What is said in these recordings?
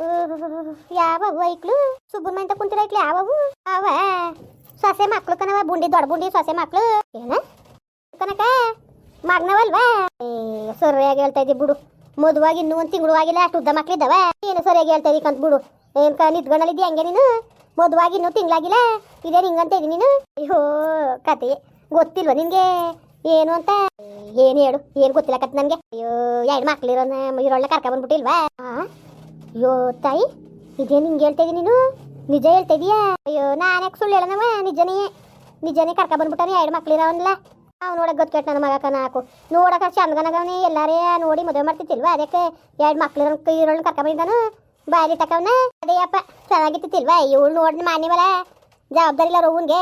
ಯಾವ ಐಕ್ಳು ಸುಬ್ಬನ ಅಂತ ಕುಂತಿರ ಐಕ್ಳು ಯಾವವು? ಅವ ಸೊಸೆ ಮಕ್ಳು ಕಣವ, ಬುಂಡಿ, ದೊಡ್ಡ ಬುಂಡಿ, ಸೊಸೆ ಮಕ್ಳು. ಏನ? ಕನಕ ಮಗ್ನವಲ್ವಾ? ಏ, ಸರಿಯಾಗಿ ಹೇಳ್ತಾ ಇದ್ದಿ ಬಿಡು. ಮದುವಾಗಿ ಇನ್ನೂ ಒಂದು ತಿಂಗಳು ಆಗಿಲ್ಲ, ಅಷ್ಟು ಉದ್ದ ಮಕ್ಳಿದ್ದಾವ ಏನು ಸರಿಯಾಗಿ ಹೇಳ್ತಾ ಇದ್ದಿ ಕಂತ ಬಿಡು. ಏನ್ ಕ ನಿಂತ್ಕೊಂಡಲ್ಲಿದ್ದಿ ಹಂಗೆ ನೀನು? ಮದುವಾಗಿ ಇನ್ನೂ ತಿಂಗಳಾಗಿಲ್ಲ ಇದೇ ಹಿಂಗಂತ ಇದೀನಿ ನೀನು? ಅಯ್ಯೋ, ಕತೆ. ಗೊತ್ತಿಲ್ವಾ ನಿನ್ಗೆ? ಏನು ಅಂತ? ಏನು ಹೇಳು? ಏನು ಗೊತ್ತಿಲ್ಲ ಕತ್ ನನಗೆ? ಅಯ್ಯೋ, ಎರಡು ಮಕ್ಳಿರೋ ಇರೋಳ್ನ ಕರ್ಕ ಬಂದ್ಬಿಟ್ಟಿಲ್ವಾ? ಆ? ಅಯ್ಯೋ ತಾಯಿ, ಇದೇನು ನಿಂಗೆ ಹೇಳ್ತೇವೆ ನೀನು? ನಿಜ ಹೇಳ್ತಾ ಇದೀಯಾ? ಅಯ್ಯೋ, ನಾನು ಯಾಕೆ ಸುಳ್ಳು ಹೇಳನವ ನಿಜನೇ. ನಿಜನೇ ಕರ್ಕ ಬಂದ್ಬಿಟ್ಟಾನೆ ಎರಡು ಮಕ್ಳಿರೋನ್ಲ ಅವ್ನು ನೋಡಕ್ ಗೊತ್ತು ನನ್ನ ಮಗ ಕನ ಹಾಕು ನೋಡಕ ಚಂದಗನಗವನಿ ಎಲ್ಲಾರೇ ನೋಡಿ ಮದುವೆ ಮಾಡ್ತಿತ್ತಿಲ್ವಾ ಅದಕ್ಕೆ ಎರಡು ಮಕ್ಳಿರೋ ಇರೋಳ್ನ ಕರ್ಕ ಬಂದಿದ್ದಾನು. ಬಾರಿ ತಕವನ ಅದೇಯಪ್ಪ ಚೆನ್ನಾಗಿತ್ತಿಲ್ವ ಇವಳು ನೋಡಿ ಮಾನ್ಯವಲ್ಲ. ಜವಾಬ್ದಾರಿ ಇಲ್ಲ ರೋವನ್ಗೆ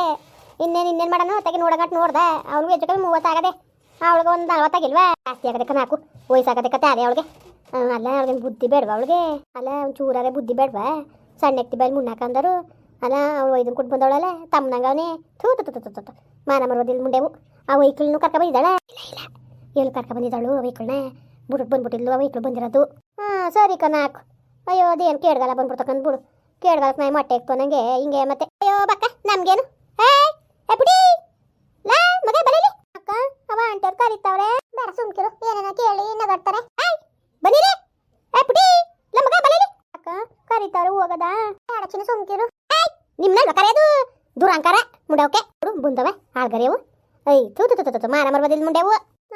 ಇನ್ನೇನು ಇನ್ನೇನು ಮಾಡೋಣ? ತೆಗೆ ನೋಡಗಟ್ಟು ನೋಡ್ದೆ. ಅವ್ನಿಗೆ ಹೆಚ್ಚು ಕಮ್ಮಿ ಮೂವತ್ತಾಗದೆ. ಅವಳಿಗೆ ಒಂದು ನಲ್ವತ್ತಾಗಿಲ್ವಾ? ಜಾಸ್ತಿ ಆಗದೆ ಕನ ಹಾಕು ವಯಸ್ಸಾಗದೆ ಕತೆ ಅದೇ ಅವಳಿಗೆ. ಅಲ್ಲ ಅವ್ಳಿಗೆ ಬುದ್ಧಿ ಬೇಡವಾ ಅವಳಿಗೆ? ಅಲ್ಲ ಚೂರಾರೆ ಬುದ್ಧಿ ಬೇಡವಾ? ಸಣ್ಣ ಎತ್ತಿ ಮುನ್ನಾಕ ಅಂದರು. ಅಲ್ಲ ಅವ್ಳು ಒಯ್ದು ಕೊಟ್ಟು ಬಂದವಳಲ್ಲ, ತಮ್ಮನಂಗ ಅವನೇ. ಥೂ ತು ತು ತು ಮಾನ ಮರೋದಿಲ್ಲ ಮುಂಡೆವು ಆ ವೈಕಲ್ನು ಕರ್ಕ ಬಂದಿದ್ದಾಳೆ? ಇಲ್ಲ ಇಲ್ಲ. ಎಲ್ಲಿ ಕರ್ಕ ಬಂದಿದ್ದಾಳು ವೈಕಲ್ನ? ಬುಡಕ್ಕೆ ಬಂದ್ಬಿಟ್ಟಿದ್ಲು ಆ ವೈಕಲ್ ಬಂದಿರೋದು. ಹಾಂ, ಸರಿ ಕನಾಕು ಅಯ್ಯೋ, ಅದೇನು ಕೇಳ್ಗಲ್ಲ ಬಂದ್ಬಿಡ್ತಕ್ಕಂತ ಬಿಡು. ಕೇಳ್ಗಲಕ್ಕೆ ನಾಯಿ ಮೊಟ್ಟೆ ಇಕ್ತು ನಂಗೆ, ಹಿಂಗೆ ಮತ್ತೆ. ಅಯ್ಯೋ, ಬಕ್ಕ, ನಮಗೇನು? ಏ ಎಪ್ಪಿಡಿ ಪುಡಿ! ಲಾ, ಮಗ, ಬರೀಲಿ. ಅಕ್ಕ, ಅವ ಅಂಟರ್ ಕರೀತಾವ್ರೆ ಬೇಡ ಸುಮ್ಕಿರು ಏನೇನ ಕೇಳಿ ನಗಾಡ್ತಾರೆ ಏಯ್ ಬನ್ನಿರಿ ಏ ಪುಡಿ ಲಾ ಮಗ ಬರೀಲಿ ಅಕ್ಕ ಕರೀತಾವ್ರೆ ಹೋಗದ ಬೇಡ ಚಿನ್ನ ಸುಮ್ಕಿರು ಏಯ್ ನಿಮ್ನ ಕರೆಯೋದು ಅಂಕಾರ ಮುಂಡವಕ್ಕೆ ಬಂದವೆ ಆಳ್ಗರೆವು ಐ ತೂ ತು ತು ಮಾರ ಮರ್ಬದಿಲ್ ಮುಂಡೆವು.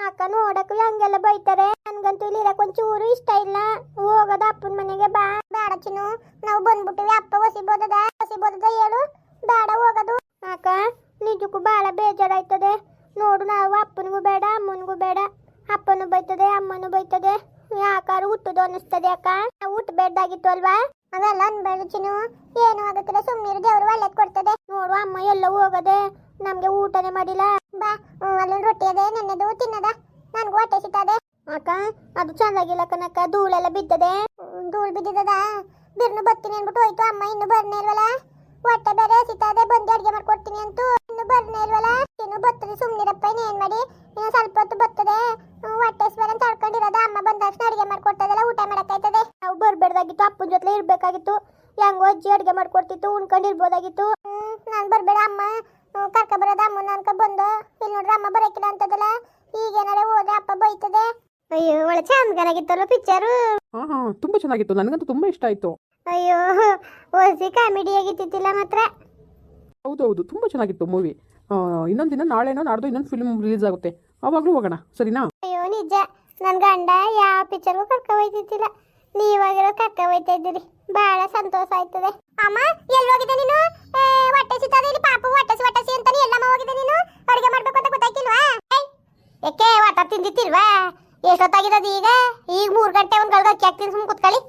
ಅಕ್ಕ ನೋಡಕ್ಕೂ ಹಂಗೆಲ್ಲ ಬೈತಾರೆ. ನನ್ಗಂತೂ ಇಲ್ಲಿ ಇರಕ್ಕೆ ಒಂಚೂರು ಇಷ್ಟ ಇಲ್ಲ. ಹೋಗೋದ ಅಪ್ಪನ ಮನೆಗೆ ಬಾ. ಬೇಡ ಚಿನ್ನು, ನಾವು ಬಂದ್ಬಿಟ್ಟಿವಿ. ಅಪ್ಪ ಒಸಿಬೋದದ ಒಸಿಬೋದದ ಹೇಳು. ಬೇಡ ಹೋಗೋದು. ಅಕ್ಕ, ನಿಜಕ್ಕೂ ಬಹಳ ಬೇಜಾರಾಯ್ತದೆ. ನೋಡು, ನಾವು ಅಪ್ಪನಿಗೂ ಬೇಡ, ಅಮ್ಮನಿಗೂ ಬೇಡ. ಅಪ್ಪನು ಬೈತದೆ, ಅಮ್ಮನೂ ಬೈತದೆ. ಯಾಕಾರು ಹುಟ್ಟುದು ಅನ್ನಿಸ್ತದೆ ಅಕ್ಕ. ನಾವು ಹುಟ್ಟಬೇಡ್ದಾಗಿತ್ತು ಅಲ್ವಾ? ಅದೆಲ್ಲ ಅನ್ಬೇಡ ಏನು ಆಗುತ್ತಿಲ್ಲ. ಸುಮ್ಮನಿರು ದೇವ್ರು ಒಳ್ಳೇದು ಕೊಡ್ತದೆ. ನೋಡು, ಅಮ್ಮ ಎಲ್ಲ ಹೋಗದೆ. ನಮ್ಗೆ ಊಟನೇ ಮಾಡಿಲ್ಲ. ಬಾ ಅಲ್ಲೊಂದು ರೊಟ್ಟಿ ಅದೇ, ನೆನ್ನೆದು ತಿನ್ನದ. ನನ್ಗೆ ಹೊಟ್ಟೆ ಸಿಗ್ತದೆ ಅಕ್ಕ, ಅದು ಚೆನ್ನಾಗಿಲ್ಲ ಕನಕ ಧೂಳೆಲ್ಲ ಬಿದ್ದದೆ. ಧೂಳು ಬಿದ್ದದ ಬಿರ್ನು ಬತ್ತೀನಿ ಅನ್ಬಿಟ್ಟು ಹೋಯ್ತು. ಅಮ್ಮ ಇನ್ನು ಬರ್ನೇ ಇಲ್ವಲ್ಲ? ಹೊಟ್ಟೆ ಬೇರೆ ಸಿಗ್ತದೆ. ಬಂದು ಅಡಿಗೆ ಮಾಡ್ಕೊಡ್ತೀನಿ ಅಂತೂ ಇನ್ನು ಬರ್ನೇ ಇಲ್ವಲ್ಲ? ಇನ್ನು ಬರ್ತದೆ. ಸುಮ್ನಿರಪ್ಪ ಏನ್ ಮಾಡಿ? ಇನ್ನು ಸ್ವಲ್ಪ ಹೊತ್ತು ಬತ್ತದೆ ಹೊಟ್ಟೆ ಸ್ವರ ತಡ್ಕೊಂಡಿರೋದ ಅಮ್ಮ ಬಂದ ತಕ್ಷಣ ಅಡಿಗೆ ಮಾಡ್ಕೊಡ್ತದಲ್ಲ ಊಟ ನಾವು ಬರ್ಬೇಡ್ದಾಗಿತ್ತು ಅಪ್ಪನ ಜೊತೆ ಇರ್ಬೇಕಾಗಿತ್ತು. ಹೆಂಗೋ ಅಜ್ಜಿ ಅಡ್ಗೆ ಮಾಡ್ಕೊಡ್ತಿತ್ತು ಉಣ್ಕೊಂಡಿರ್ಬೋದಾಗಿತ್ತು. ನಾನು ಬರಬೇಡ ಅಮ್ಮ. ಕರ್ಕ ಬರೋದ ಅಮ್ಮನ ಅನ್ಕ ಬಂದು. ಇಲ್ಲಿ ನೋಡ್ರಿ ಅಮ್ಮ ಬರಕಿಲ್ಲ ಅಂತದಲ್ಲ. ಈಗ ಏನಾರ ಹೋದ್ರೆ ಅಪ್ಪ ಬೈತದೆ. ಅಯ್ಯೋ ಒಳ್ಳೆ ಚಂದಗನಾಗಿತ್ತಲ್ಲ ಪಿಕ್ಚರು ಹಾ ಹಾ ತುಂಬಾ ಚೆನ್ನಾಗಿತ್ತು. ನನಗಂತೂ ತುಂಬಾ ಇಷ್ಟ ಆಯ್ತು. ಅಯ್ಯೋ ಓಸಿ ಕಾಮಿಡಿ ಆಗಿತ್ತಿಲ್ಲ ಮಾತ್ರ. ಹೌದು ಹೌದು ತುಂಬಾ ಚೆನ್ನಾಗಿತ್ತು ಮೂವಿ ಇನ್ನೊಂದು ದಿನ ನಾಳೆನೋ ನಾಡ್ದು ಇನ್ನೊಂದು ಫಿಲ್ಮ್ ರಿಲೀಸ್ ಆಗುತ್ತೆ. ಅವಾಗಲೂ ಹೋಗೋಣ ಸರಿನಾ? ಅಯ್ಯೋ ನಿಜ. ನನ್ನ ಗಂಡ ಯಾವ ಪಿಕ್ಚರ್ಗೂ ಕರ್ಕ ಹೋಯ್ತಿದ್ದಿಲ್ಲ ನೀವಾಗಿರೋ ಕರ್ಕ ಹೋಯ್ತಾ ಇದ್ದೀರಿ. ಬಹಳ ಸಂತೋಷ ಆಯ್ತದೆ. ಅಮ್ಮ ಎಲ್ಲಿ ಹೋಗಿದೆ ನೀನು? ಏ, ಹೊಟ್ಟೆ ಸಿಗ್ತದೆ ಇಲ್ಲಿ ಪಾಪು ಹೊಟ್ಟೆಸಿ ಹೊಟ್ಟೆಸಿ ಅಂತಾನೆ ಎಲ್ಲಮ್ಮ ಹೋಗಿದೆ ನೀನು? ಅಡುಗೆ ಮಾಡ್ಬೇಕು ಅಂತ ಗೊತ್ತಾಯ್ತಿಲ್ವಾ ಏಕೆ ವಾಟ ತಿಂದಿತ್ತಿಲ್ವಾ ಎಷ್ಟೊತ್ತಾಗಿರೋದು ಈಗ? ಈಗ ಮೂರು ಗಂಟೆ ಒಂದು ಗಳಿಗೆ ಅಕ್ಕಿ ಹಾಕ್ತೀನಿ ಸುಮ್ಮನೆ ಕುತ್ಕೊಳ್ಳಿ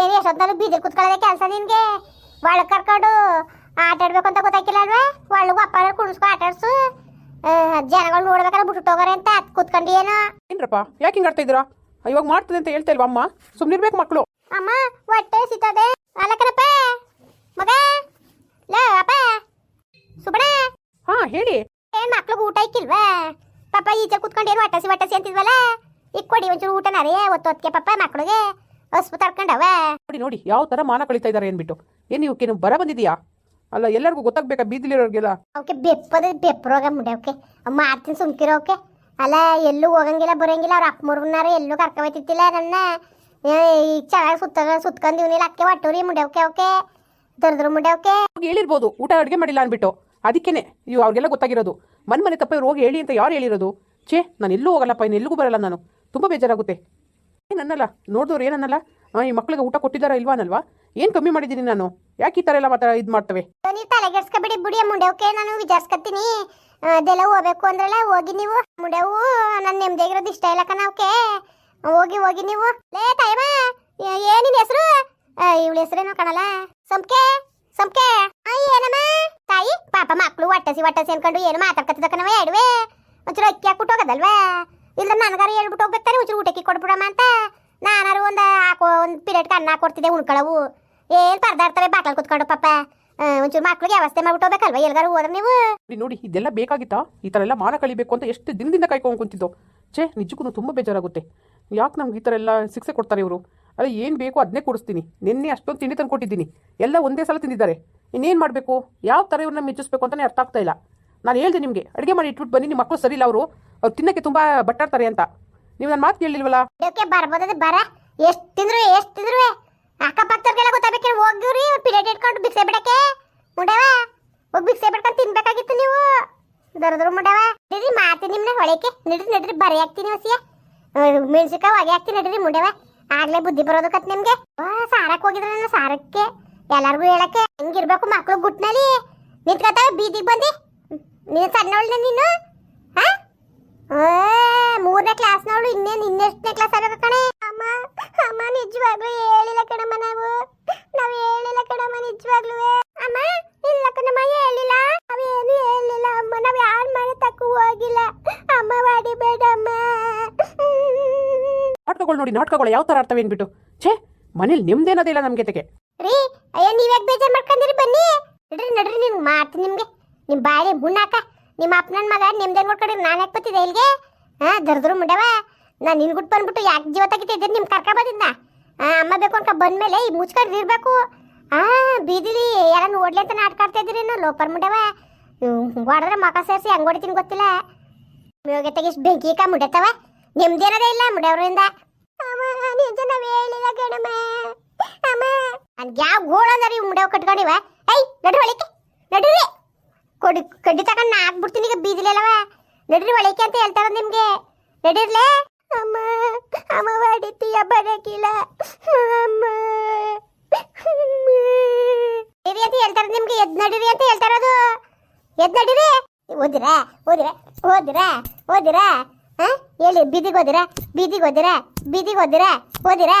ಏನು ಎಷ್ಟೊತ್ತಾದ್ರು ಬೀದಿರ್ ಕುತ್ಕೊಳ್ಳೋದೇ ಕೆಲಸ ನಿನಗೆ? ಒಳಗೆ ಕರ್ಕೊಂಡು ಆಟ ಆಡ್ಬೇಕು ಅಂತ ಗೊತ್ತಾಗಿಲ್ಲ ಅಲ್ವಾ ಒಳಗೆ ಅಪ್ಪ ಕುಣಿಸ್ಕೊ ಆಟ ಆಡ್ಸು. ಜನಗಳು ನೋಡ್ಬೇಕಾದ್ರೆ ಬಿಟ್ಟು ಹೋಗೋರೆ ಅಂತ ಕುತ್ಕೊಂಡು ಏನೋ. ಏನ್ರಪ್ಪ ಯಾಕೆ ಹಿಂಗೆ ಆಡ್ತಾ ಇದ್ದೀರಾ? ಇವಾಗ ಮಾಡ್ತದೆ ಅಂತ ಹೇಳ್ತಾ ಇಲ್ವಾ ಅಮ್ಮ? ಸುಮ್ಮನಿರ್ಬೇಕು ಮಕ್ಕಳು ಅಮ್ಮ ಹೊಟ್ಟೆ ಸಿತದೆ. ಅಲಕರಪ್ಪ ಮಗ. ಲೇ ಅಪ್ಪ. ಸುಬಣ ಹಾ ಹೇಳಿ. ಏನ್ ಮಕ್ಳಿಗೆ ಊಟ ಇಕ್ಕಿಲ್ವಾ? ಪಾಪ ಈಚೆ ಕುತ್ಕೊಂಡು ಏನು ಹೊಟ್ಟಸಿ ಹೊಟ್ಟಸಿ ಅಂತಿದ್ವಲ್ಲ? ಈಗ ಕೊಡಿ ಒಂಚೂರು ಊಟನಾರೇ ಒತ್ತೊತ್ತಿಗೆ ಪಾಪ ಮಕ್ಳಿಗೆ. ಹಸ್ಪು ತರ್ಕೊಂಡವ ನೋಡಿ ನೋಡಿ ಯಾವ ಥರ ಮಾನ ಕಳೀತಾ ಇದ್ದಾರೆ ಅಂದ್ಬಿಟ್ಟು. ಏನು ಇವಕ್ಕೇನು ಬರ ಬಂದಿದೀಯಾ? ಅಲ್ಲ ಎಲ್ಲರಿಗೂ ಗೊತ್ತಾಗಬೇಕಾ ಬೀದಿಲಿರೋರ್ಗೆಲ್ಲ? ಅವಕ್ಕೆ ಬೆಪ್ಪದ ಬೆಪ್ಪರೋಗ ಮುಂಡೆ ಅವಕ್ಕೆ. ಮಾಡ್ತೀನಿ ಸುಮ್ಕಿರೋ ಅವಕ್ಕೆ. ಅಲ್ಲ ಎಲ್ಲೂ ಹೋಗಂಗಿಲ್ಲ ಬರಂಗಿಲ್ಲ. ಅವ್ರ ಅಪ್ಪ ಮುರುಗನಾರ ಎಲ್ಲೂ ಕರ್ಕ ಹೋಯ್ತಿತ್ತಿಲ್ಲ ನನ್ನ ಈ ಈಗ ಚೆನ್ನಾಗಿ ಸುತ್ತ ಸುತ್ಕೊಂಡು ಇವನಿಲ್ಲ. ಅಕ್ಕೆ ಒಟ್ಟೂರಿ ಮುಂಡೆ ಅವಕ್ಕೆ ದರ್ದ್ರ ಮುಂಡೆ ಅವಕ್ಕೆ ಹೇಳಿರ್ಬೋದು ಊಟ ಅಡುಗೆ ಮಾಡಿಲ್ಲ ಅಂದ್ಬಿಟ್ಟು. ಅದಕ್ಕೇನೆ ಇವು ಅವ್ರಿಗೆಲ್ಲ ಗೊತ್ತಾಗಿರೋದು. ಮನ್ ಮನೆ ತಪ್ಪ ಇವ್ರು ಹೋಗಿ ಹೇಳಿ ಅಂತ ಯಾರು ಹೇಳಿರೋದು? ಛೇ ನಾನು ಎಲ್ಲೂ ಹೋಗಲ್ಲಪ್ಪ ಇನ್ನು ಎಲ್ಲಿಗೂ ಬರಲ್ಲ ನಾನು. ತುಂಬ ಬೇಜಾರಾಗುತ್ತೆ. ಏನನ್ನಲ್ಲ? ನೋಡಿದವ್ರು ಏನನ್ನಲ್ಲ? ಈ ಮಕ್ಳಿಗೆ ಊಟ ಕೊಟ್ಟಿದ್ದಾರಾ ಇಲ್ವಾ ಅನ್ನಲ್ವಾ? ಏನು ಕಮ್ಮಿ ಮಾಡಿದ್ದೀನಿ ನಾನು? ಯಾಕೆ ಈ ಥರ ಎಲ್ಲ ಮಾತ್ರ ಇದು ಮಾಡ್ತವೆ? ತಲೆಗೆಡ್ಸ್ಕೊಬಿಡಿ ಬುಡಿಯ ಮುಂಡೆವಕ್ಕೆ ನಾನು ವಿಚಾರಿಸ್ಕೊತೀನಿ ಅದೆಲ್ಲ ಹೋಗ್ಬೇಕು ಅಂದ್ರಲ್ಲ ಹೋಗಿ ನೀವು. ಮುಂಡೆವು ನನ್ನ ನೆಮ್ಮದಿಯಾಗಿರೋದು ಇಷ್ಟ ಇಲ್ಲ ಕಣವಕ್ಕೆ ಹೋಗಿ ಹೋಗಿ ನೀವು. ಲೇ ಟೈಮ ಏನಿನ ಹೆಸರು? ಇವಳ ಹೆಸರೇನೋ ಕಾಣಲ್ಲ. ಸಂಪ್ಕೆ ಅಯ್ಯ ಏನಮ್ಮ? ತಾಯಿ, ಪಾಪ ಮಕ್ಕಳು ಒಟ್ಟಸಿ ಒಟ್ಟಸಿ ಅನ್ಕೊಂಡು ಏನು ಮಾತಾಡ್ಕತ್ತಿದ ಕಣವ ಎಡವೆ ಒಂಚೂರು ಅಕ್ಕಿ ಹಾಕ್ಬಿಟ್ಟು ಹೋಗೋದಲ್ವಾ? ಇಲ್ಲ ನನಗಾರು ಹೇಳ್ಬಿಟ್ಟು ಹೋಗ್ಬೇಕಾರೆ ಒಂಚೂರು ಊಟಕ್ಕೆ ಕೊಡ್ಬಿಡಮ್ಮ ಅಂತ. ನಾನಾರು ಒಂದು ಹಾಕೋ, ಒಂದು ಪಿರಿಯಡ್ಗೆ ಅನ್ನ ಹಾಕೊಡ್ತಿದ್ದೆ ಉಣ್ಕೊಳ್ಳವು ಏನ್ ಪರ್ದಾಡ್ತವೆ ಬಾಕಲ್ ಕುತ್ಕೊಂಡು ಪಾಪ. ಒಂಚೂರು ಮಕ್ಕಳಿಗೆ ವ್ಯವಸ್ಥೆ ಮಾಡ್ಬಿಟ್ಟು ಎಲ್ಲಾರು ಹೋದ್ರೆ ನೀವು? ನೋಡಿ ನೋಡಿ ಇದೆಲ್ಲ ಬೇಕಾಗಿತ್ತಾ? ಈ ಥರ ಎಲ್ಲ ಮಾನ ಕಳಿಬೇಕು ಅಂತ ಎಷ್ಟು ದಿನದಿಂದ ಕಾಯ್ಕೊಂಡು ಕುಂತಿದ್ದೋ? ಛೇ ನಿಜಕ್ಕೂ ತುಂಬ ಬೇಜಾರಾಗುತ್ತೆ. ಯಾಕೆ ನಮ್ಗೆ ಈ ಥರ ಎಲ್ಲ ಶಿಕ್ಷೆ ಕೊಡ್ತಾರೆ ಇವರು? ಅದೇ ಏನು ಬೇಕು ಅದನ್ನೇ ಕೊಡಿಸ್ತೀನಿ. ನಿನ್ನೆ ಅಷ್ಟೊಂದು ತಿಂಡಿ ತಂದು ಕೊಟ್ಟಿದ್ದೀನಿ. ಎಲ್ಲ ಒಂದೇ ಸಲ ತಿಂದಿದ್ದಾರೆ. ಇನ್ನೇನು ಮಾಡಬೇಕು? ಯಾವ ಥರ ಇವ್ರನ್ನ ಮೆಚ್ಚಿಸ್ಬೇಕು ಅಂತಲೇ ಅರ್ಥ ಆಗ್ತಾ ಇಲ್ಲ. ನಾನು ಹೇಳ್ದೆ ನಿಮಗೆ ಅಡುಗೆ ಮಾಡಿ ಇಟ್ಬಿಟ್ಟು ಬನ್ನಿ ನಿಮ್ಮ ಮಕ್ಕಳು ಸರಿ ಇಲ್ಲ ಅವರು. ಅವ್ರು ತಿನ್ನೋಕ್ಕೆ ತುಂಬ ಬಟ್ಟಾಡ್ತಾರೆ ಅಂತ. ನೀವು ನನ್ನ ಮಾತು ಬರ್ಬೋದದ ಬರ. ಎಷ್ಟು ತಿಂದ್ರು ಎಷ್ಟು ತಿಂದ್ರು ಅಕ್ಕಪಕ್ಕದವ್ರಿಗೆಲ್ಲ ಗೊತ್ತಾಗಬೇಕು ಹೋಗಿವ್ರಿ ಪಿಲೇಟ್ ಇಟ್ಕೊಂಡು ಬಿಕ್ಸೆ ಬಿಡಕ್ಕೆ. ಮುಂಡವ ಹೋಗಿ ಬಿಕ್ಸೆ ಬಿಡ್ಕೊಂಡು ತಿನ್ಬೇಕಾಗಿತ್ತು ನೀವು. ದರದ್ರು ಮುಂಡವ ನಡೀರಿ ಮಾತಿ ನಿಮ್ನ ಹೊಳಕ್ಕೆ ನಡ್ರಿ ನಡ್ರಿ, ಬರಿ ಹಾಕ್ತೀನಿ ಹೊಸಿಯ ಮೆಣಸಿಕಾಯಿ ಹೊಗೆ ಹಾಕ್ತೀನಿ ನಡ್ರಿ ಮುಂಡವ ಆಗ್ಲೇ ಬುದ್ಧಿ ಬರೋದು ಕತ್ ನಿಮ್ಗೆ. ಸಾರಕ್ಕೆ ಹೋಗಿದ್ರೆ ನನ್ನ ಸಾರಕ್ಕೆ. ಎಲ್ಲಾರ್ಗು ಹೇಳಕ್ಕೆ. ಹೆಂಗಿರ್ಬೇಕು ಮಕ್ಳು ಗುಟ್ನಲ್ಲಿ. ನಿಂತ್ಕೊತಾವ ಬೀದಿಗೆ ಬಂದಿ. ನೀನು ಸಣ್ಣವಳ್ನ ನೀನು? ಹಾ? ಕ್ಲಾಸ್ನವಳು ಇನ್ನೇನು ಇನ್ನೆಷ್ಟನೇ ಕ್ಲಾಸ್ ಆಗಬೇಕು ಕಣೆ? ಅಮ್ಮ ಅಮ್ಮ ನಿಜವಾಗ್ಲೂ ಹೇಳಿಲ್ಲ ಕಣಮ್ಮ ನಾವು. ನಾವು ಹೇಳಿಲ್ಲ ಕಣಮ್ಮ ನಿಜವಾಗ್ಲೂ. ಅಮ್ಮ ಇಲ್ಲ ಕಣಮ್ಮ ಹೇಳಿಲ್ಲ. ನಾವೇನು ಹೇಳಿಲ್ಲ ಅಮ್ಮ ನಾವು ಯಾರ ಮನೆ ತಕ್ಕ ಹೋಗಿಲ್ಲ. ಅಮ್ಮ ಹೊಡಿಬೇಡಮ್ಮ ನಾಟಕಗಳು ನೋಡಿ ನಾಟಕಗಳು ಯಾವ ಥರ ಆಡ್ತವೆ ಅಂದ್ಬಿಟ್ಟು ಛೇ ಮನೇಲಿ ಇಲ್ಲ ನಮಗೆ ತೆಗೆ. ರೀ ಅಯ್ಯೋ ನೀವ್ಯಾಕೆ ಬೇಜಾರು ಮಾಡ್ಕೊಂಡಿರಿ ಬನ್ನಿ? ನಡ್ರಿ ನಡ್ರಿ ನಿಮ್ಗೆ ಮಾತು ನಿಮ್ಗೆ. ನಿಮ್ಮ ಬಾಯಿ ಮುನ್ನಾಕ ನಿಮ್ಮ ಅಪ್ಪನ ಮಗ ನಿಮ್ದೇ ನೋಡ್ಕೊಂಡ್ರಿ ನಾನು ಯಾಕೆ ಬತ್ತಿದೆ ಇಲ್ಲಿಗೆ ಹಾ ದರ್ದ್ರು ಮುಂಡವ ನಾನು ನಿನ್ಗುಟ್ ಬಂದ್ಬಿಟ್ಟು ಯಾಕೆ ಜೀವ ತೆಗಿತಿದ್ದೆ ನಿಮ್ ಕರ್ಕ ಬಂದಿದ್ದ ಅಮ್ಮ ಬೇಕು ಅನ್ಕ ಬಂದ್ಮೇಲೆ ಈ ಮುಚ್ಕೊಂಡು ಇರ್ಬೇಕು. ಆ, ಬೀದಿಲಿ ಯಾರ ನೋಡ್ಲಿ ಅಂತ ನಾಟಕ ಆಡ್ತಾ ಇದ್ದೀರಿ ನಾವು ಲೋಪರ್ ಮುಂಡವ ಹೊಡೆದ್ರೆ ಮಕ ಸೇರಿಸಿ ಹೆಂಗ್ ಹೊಡಿತೀನಿ ಗೊತ್ತಿಲ್ಲ. ಇವಾಗ ಇಷ್ಟು ಬೆಂಕಿ ಕಾ ಮುಡತವ ನಿಮ್ದೇನದೇ ಇಲ್ಲ ಮುಡವ್ರಿಂದ ಯಾವ ಗೋಳ ಅಂದ್ರೆ ಇವ್ ಕಟ್ಕೊಂಡಿವ ಐ ನಡ್ರಿ ಒಳಿಕೆ ನಡ್ರಿ. ಕೊಡಿ ಕಡ್ಡಿ ತಗೊಂಡ್ ನಾ ಹಾಕ್ಬಿಡ್ತೀನಿ ಈಗ ಬೀದಿಲೆಲ್ಲವ. ನಡ್ರಿ ಒಳಿಕೆ ಅಂತ ಹೇಳ್ತಾರ ನಿಮ್ಗೆ. ನಡೀರ್ಲೆ ಅಮ್ಮ ಅಮ್ಮ ಹೊಡಿತೀಯ ಬರಕಿಲ್ಲ ಅಮ್ಮ. ನಡೀರಿ ಅಂತ ಹೇಳ್ತಾರ ನಿಮ್ಗೆ. ಎದ್ ನಡಿರಿ ಅಂತ ಹೇಳ್ತಾರದು ಎದ್ ನಡೀರಿ. ಓದಿರಾ? ಓದಿರಾ? ಓದಿರಾ? ಓದಿರಾ? ಹಾ? ಹೇಳಿ ಬೀದಿಗೆ ಓದಿರಾ? ಬೀದಿಗೆ ಓದಿರಾ? ಬೀದಿಗೆ ಓದಿರಾ? ಓದಿರಾ?